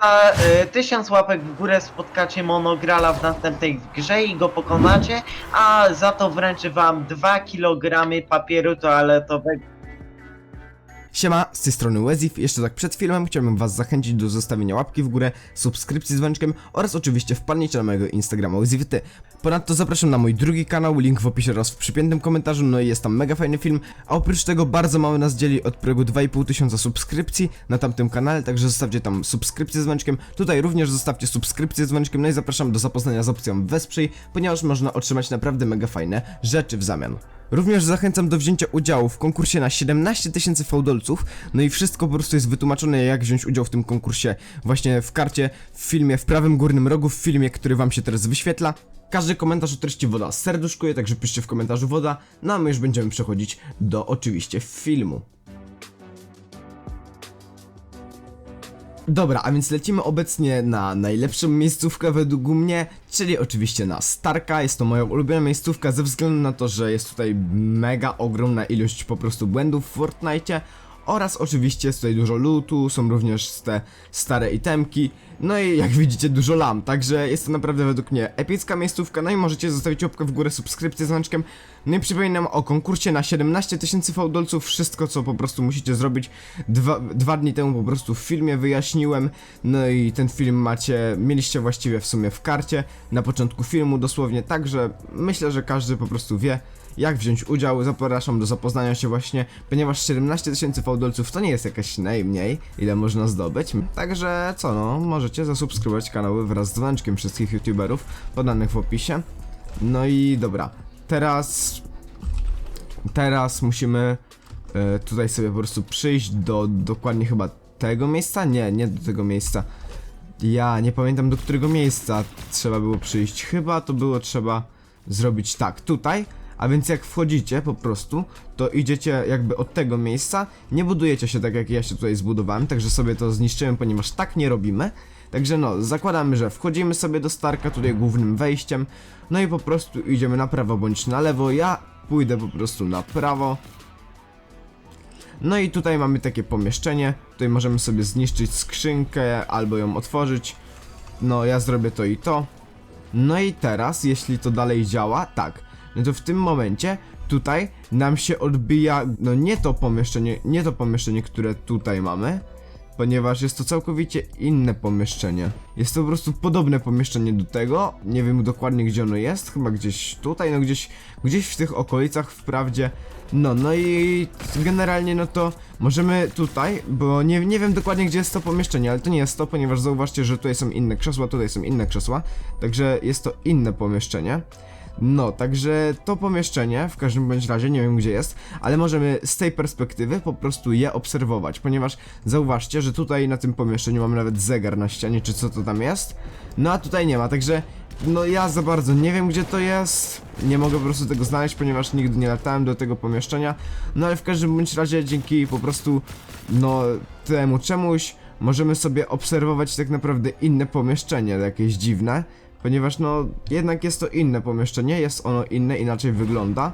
za y, tysiąc łapek w górę spotkacie monograla w następnej grze i go pokonacie, a za to wręczy wam 2 kg papieru toaletowego. Siema, z tej strony Wezif. Jeszcze tak przed filmem chciałbym was zachęcić do zostawienia łapki w górę, subskrypcji z dzwoneczkiem oraz oczywiście wpadnijcie na mojego Instagrama WezifTy. Ponadto zapraszam na mój drugi kanał, link w opisie oraz w przypiętym komentarzu, no i jest tam mega fajny film, a oprócz tego bardzo mało nas dzieli od progu 2,5 tysiąca subskrypcji na tamtym kanale, także zostawcie tam subskrypcję z dzwoneczkiem, tutaj również zostawcie subskrypcję z dzwoneczkiem, no i zapraszam do zapoznania z opcją Wesprzyj, ponieważ można otrzymać naprawdę mega fajne rzeczy w zamian. Również zachęcam do wzięcia udziału w konkursie na 17 tysięcy fałdolców, no i wszystko po prostu jest wytłumaczone jak wziąć udział w tym konkursie właśnie w karcie, w filmie, w prawym górnym rogu, w filmie, który wam się teraz wyświetla. Każdy komentarz o treści woda serduszkuje, także piszcie w komentarzu woda, no a my już będziemy przechodzić do oczywiście filmu. Dobra, a więc lecimy obecnie na najlepszą miejscówkę według mnie, czyli oczywiście na Starka. Jest to moja ulubiona miejscówka ze względu na to, że jest tutaj mega ogromna ilość po prostu błędów w Fortnite. Oraz oczywiście jest tutaj dużo lootu, są również te stare itemki, no i jak widzicie dużo lam, także jest to naprawdę według mnie epicka miejscówka, no i możecie zostawić łapkę w górę, subskrypcję z znaczkiem. No i przypominam o konkursie na 17 tysięcy fałdolców, wszystko co po prostu musicie zrobić. Dwa, dwa dni temu po prostu w filmie wyjaśniłem, no i ten film macie, mieliście właściwie w sumie w karcie, na początku filmu dosłownie, także myślę, że każdy po prostu wie, jak wziąć udział, zapraszam do zapoznania się właśnie, ponieważ 17 tysięcy fałdolców to nie jest jakaś najmniej, ile można zdobyć, także co no, możecie zasubskrybować kanały wraz z dzwoneczkiem wszystkich youtuberów podanych w opisie. No i dobra, teraz, teraz musimy e, tutaj sobie po prostu przyjść do dokładnie chyba tego miejsca? Nie, nie do tego miejsca. Ja nie pamiętam do którego miejsca trzeba było przyjść. Chyba to było trzeba zrobić tak, tutaj. A więc jak wchodzicie po prostu, to idziecie jakby od tego miejsca, nie budujecie się tak jak ja się tutaj zbudowałem, także sobie to zniszczyłem, ponieważ tak nie robimy. Także no, zakładamy, że wchodzimy sobie do Starka tutaj głównym wejściem, no i po prostu idziemy na prawo bądź na lewo, ja pójdę po prostu na prawo. No i tutaj mamy takie pomieszczenie, tutaj możemy sobie zniszczyć skrzynkę albo ją otworzyć. No ja zrobię to i to. No i teraz, jeśli to dalej działa, tak, no to w tym momencie tutaj nam się odbija, no nie to pomieszczenie, nie to pomieszczenie, które tutaj mamy, ponieważ jest to całkowicie inne pomieszczenie. Jest to po prostu podobne pomieszczenie do tego, nie wiem dokładnie gdzie ono jest, chyba gdzieś tutaj, no gdzieś, gdzieś w tych okolicach wprawdzie. No, no i generalnie no to możemy tutaj, bo nie, nie wiem dokładnie gdzie jest to pomieszczenie, ale to nie jest to, ponieważ zauważcie, że tutaj są inne krzesła, tutaj są inne krzesła, także jest to inne pomieszczenie. No, także to pomieszczenie, w każdym bądź razie, nie wiem gdzie jest, ale możemy z tej perspektywy po prostu je obserwować, ponieważ zauważcie, że tutaj na tym pomieszczeniu mamy nawet zegar na ścianie, czy co to tam jest, no a tutaj nie ma, także no ja za bardzo nie wiem gdzie to jest, nie mogę po prostu tego znaleźć, ponieważ nigdy nie latałem do tego pomieszczenia, no ale w każdym bądź razie dzięki po prostu, no temu czemuś, możemy sobie obserwować tak naprawdę inne pomieszczenie, jakieś dziwne, ponieważ no jednak jest to inne pomieszczenie, jest ono inne, inaczej wygląda.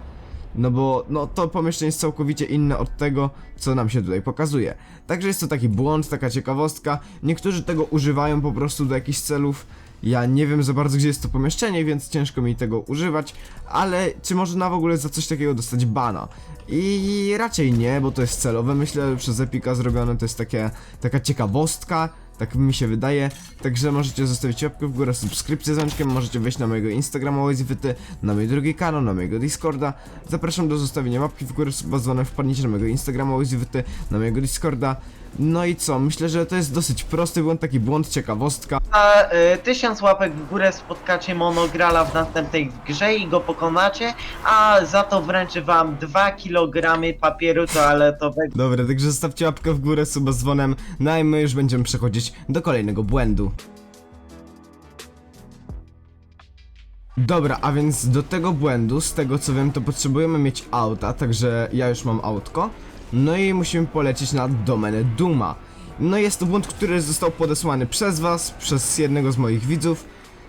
No bo no to pomieszczenie jest całkowicie inne od tego, co nam się tutaj pokazuje. Także jest to taki błąd, taka ciekawostka. Niektórzy tego używają po prostu do jakichś celów. Ja nie wiem za bardzo gdzie jest to pomieszczenie, więc ciężko mi tego używać, ale czy można w ogóle za coś takiego dostać bana? I raczej nie, bo to jest celowe, myślę, przez Epika zrobione, to jest takie, taka ciekawostka, tak mi się wydaje. Także możecie zostawić łapkę w górę, subskrypcję z dzwoneczkiem, możecie wejść na mojego Instagrama Łazywyty, na mój drugi kanał, na mojego Discorda. Zapraszam do zostawienia łapki w górę, suba z dzwonem, wpadnijcie na mojego Instagrama Łazywyty, na mojego Discorda. No i co, myślę, że to jest dosyć prosty błąd, taki błąd, ciekawostka. Za y, tysiąc łapek w górę spotkacie monograla w następnej grze i go pokonacie, a za to wręczy wam 2 kg papieru toaletowego. Dobra, także zostawcie łapkę w górę, suba z dzwonem, no i my już będziemy przechodzić do kolejnego błędu. Dobra, a więc do tego błędu, z tego co wiem, to potrzebujemy mieć auta, także ja już mam autko. No i musimy polecieć na domenę Duma. No jest to błąd, który został podesłany przez was, przez jednego z moich widzów.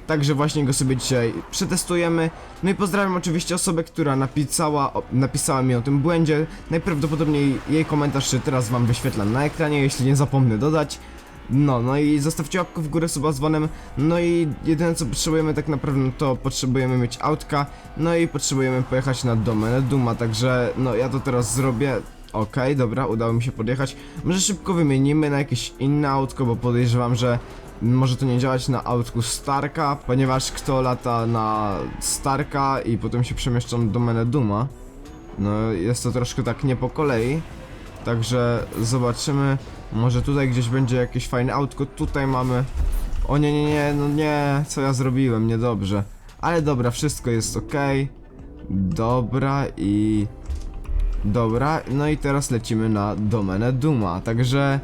Także właśnie go sobie dzisiaj przetestujemy. No i pozdrawiam oczywiście osobę, która napisała, napisała mi o tym błędzie. Najprawdopodobniej jej komentarz się teraz wam wyświetlam na ekranie, jeśli nie zapomnę dodać. No, no i zostawcie łapkę w górę, suba z dzwonem. No i jedyne co potrzebujemy tak naprawdę no to potrzebujemy mieć autka. No i potrzebujemy pojechać na domenę Duma, także no ja to teraz zrobię. Okej, dobra, udało mi się podjechać. Może szybko wymienimy na jakieś inne autko, bo podejrzewam, że może to nie działać na autku Starka, ponieważ kto lata na Starka i potem się przemieszcza na domenę Duma. No jest to troszkę tak nie po kolei. Także zobaczymy. Może tutaj gdzieś będzie jakieś fajne autko. Tutaj mamy. O nie, nie, nie, no nie, co ja zrobiłem, niedobrze. Ale dobra, wszystko jest ok. Dobra i. Dobra, no i teraz lecimy na domenę Duma. Także.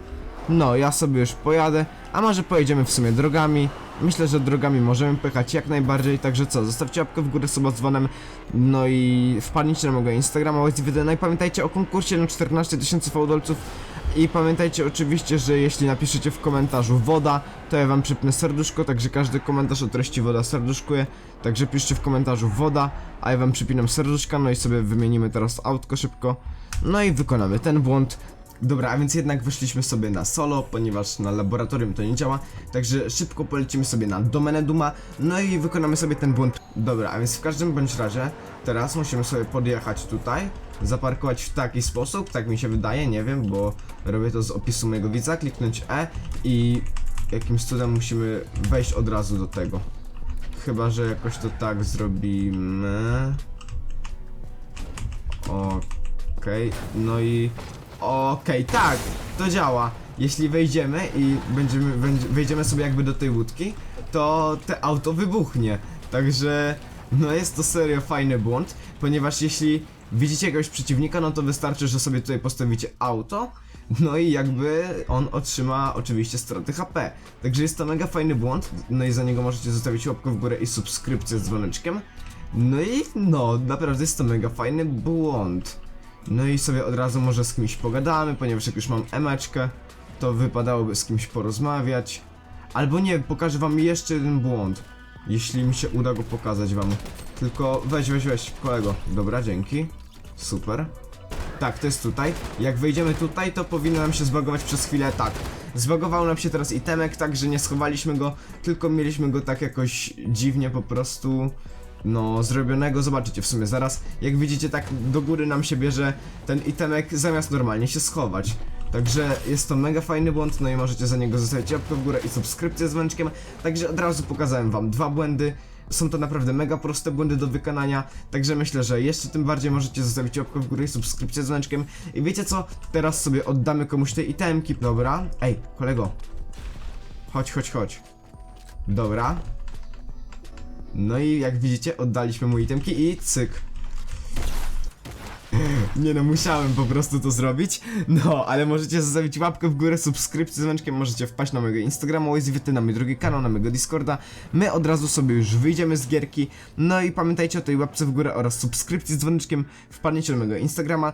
No, ja sobie już pojadę. A może pojedziemy w sumie drogami. Myślę, że drogami możemy pojechać jak najbardziej, także co, zostawcie łapkę w górę z dzwonem, no i wpadnijcie na mojego Instagrama, OSWD, no i pamiętajcie o konkursie na 14 tysięcy fałdolców i pamiętajcie oczywiście, że jeśli napiszecie w komentarzu woda, to ja wam przypnę serduszko, także każdy komentarz o treści woda serduszkuje, także piszcie w komentarzu woda, a ja wam przypinam serduszka, no i sobie wymienimy teraz autko szybko, no i wykonamy ten błąd, Dobra, a więc jednak wyszliśmy sobie na solo, ponieważ na laboratorium to nie działa, także szybko polecimy sobie na domenę Duma, no i wykonamy sobie ten błąd. Dobra, a więc w każdym bądź razie, teraz musimy sobie podjechać tutaj, zaparkować w taki sposób, tak mi się wydaje, nie wiem, bo robię to z opisu mojego widza, kliknąć E i jakimś cudem musimy wejść od razu do tego. Chyba, że jakoś to tak zrobimy. Okej, no i Okej, tak, to działa. Jeśli wejdziemy i będziemy, będzie, wejdziemy sobie jakby do tej łódki, to te auto wybuchnie. Także, no jest to serio fajny błąd, ponieważ jeśli widzicie jakiegoś przeciwnika, no to wystarczy, że sobie tutaj postawicie auto, no i jakby on otrzyma oczywiście straty HP. Także jest to mega fajny błąd, no i za niego możecie zostawić łapkę w górę i subskrypcję z dzwoneczkiem. No i no, naprawdę jest to mega fajny błąd. No i sobie od razu może z kimś pogadamy, ponieważ jak już mam emeczkę, to wypadałoby z kimś porozmawiać. Albo nie, pokażę wam jeszcze jeden błąd. Jeśli mi się uda go pokazać wam. Tylko weź, weź, weź, kolego. Dobra, dzięki. Super. Tak, to jest tutaj. Jak wejdziemy tutaj, to powinno nam się zbagować przez chwilę tak. Zbagował nam się teraz itemek, tak, że nie schowaliśmy go, tylko mieliśmy go tak jakoś dziwnie po prostu no, zrobionego, zobaczycie w sumie zaraz, jak widzicie tak do góry nam się bierze ten itemek zamiast normalnie się schować. Także jest to mega fajny błąd, no i możecie za niego zostawić łapkę w górę i subskrypcję z dzwoneczkiem. Także od razu pokazałem wam dwa błędy. Są to naprawdę mega proste błędy do wykonania, także myślę, że jeszcze tym bardziej możecie zostawić łapkę w górę i subskrypcję z dzwoneczkiem. I wiecie co? Teraz sobie oddamy komuś te itemki. Dobra. Ej, kolego. Chodź, chodź, chodź. Dobra. No i jak widzicie, oddaliśmy mu itemki i cyk. Nie no, musiałem po prostu to zrobić. No, ale możecie zostawić łapkę w górę, subskrypcję z dzwoneczkiem, możecie wpaść na mojego Instagrama, OSWT, na mój drugi kanał, na mojego Discorda. My od razu sobie już wyjdziemy z gierki. No i pamiętajcie o tej łapce w górę oraz subskrypcji z dzwoneczkiem. Wpadniecie na mojego Instagrama.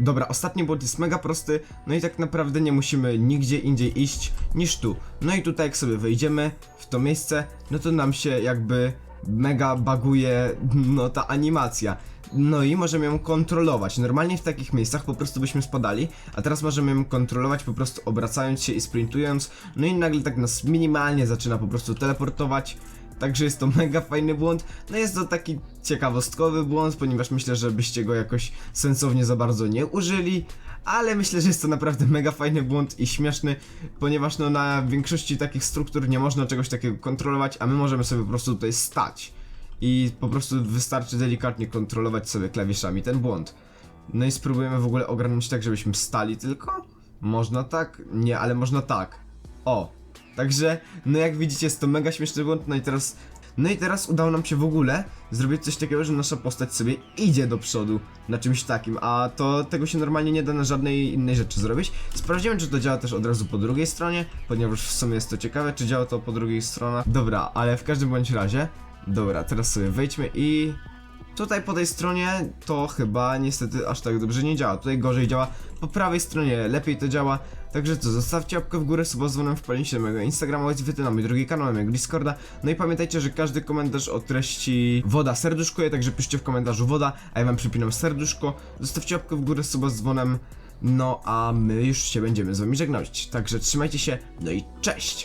Dobra, ostatni błąd jest mega prosty, no i tak naprawdę nie musimy nigdzie indziej iść niż tu. No i tutaj jak sobie wejdziemy w to miejsce, no to nam się jakby mega baguje no ta animacja. No i możemy ją kontrolować. Normalnie w takich miejscach po prostu byśmy spadali, a teraz możemy ją kontrolować po prostu obracając się i sprintując. No i nagle tak nas minimalnie zaczyna po prostu teleportować. Także jest to mega fajny błąd. No jest to taki ciekawostkowy błąd, ponieważ myślę, że byście go jakoś sensownie za bardzo nie użyli. Ale myślę, że jest to naprawdę mega fajny błąd i śmieszny, ponieważ no na większości takich struktur nie można czegoś takiego kontrolować, a my możemy sobie po prostu tutaj stać. I po prostu wystarczy delikatnie kontrolować sobie klawiszami ten błąd. No i spróbujemy w ogóle ogarnąć tak, żebyśmy stali tylko? Można tak? Nie, ale można tak. O, Także, no jak widzicie, jest to mega śmieszny błąd, no i teraz... No i teraz udało nam się w ogóle zrobić coś takiego, że nasza postać sobie idzie do przodu na czymś takim, a to tego się normalnie nie da na żadnej innej rzeczy zrobić. Sprawdziłem, czy to działa też od razu po drugiej stronie, ponieważ w sumie jest to ciekawe, czy działa to po drugiej stronie. Dobra, ale w każdym bądź razie, dobra, teraz sobie wejdźmy i Tutaj po tej stronie to chyba niestety aż tak dobrze nie działa. Tutaj gorzej działa. Po prawej stronie lepiej to działa. Także co, zostawcie łapkę w górę, suba z dzwonem, wpalnijcie na mojego Instagrama, OSWT, na mój drugi kanał, na mojego Discorda. No i pamiętajcie, że każdy komentarz o treści woda serduszkuje, także piszcie w komentarzu woda, a ja wam przypinam serduszko. Zostawcie łapkę w górę, suba z dzwonem. No a my już się będziemy z wami żegnać. Także trzymajcie się, no i cześć!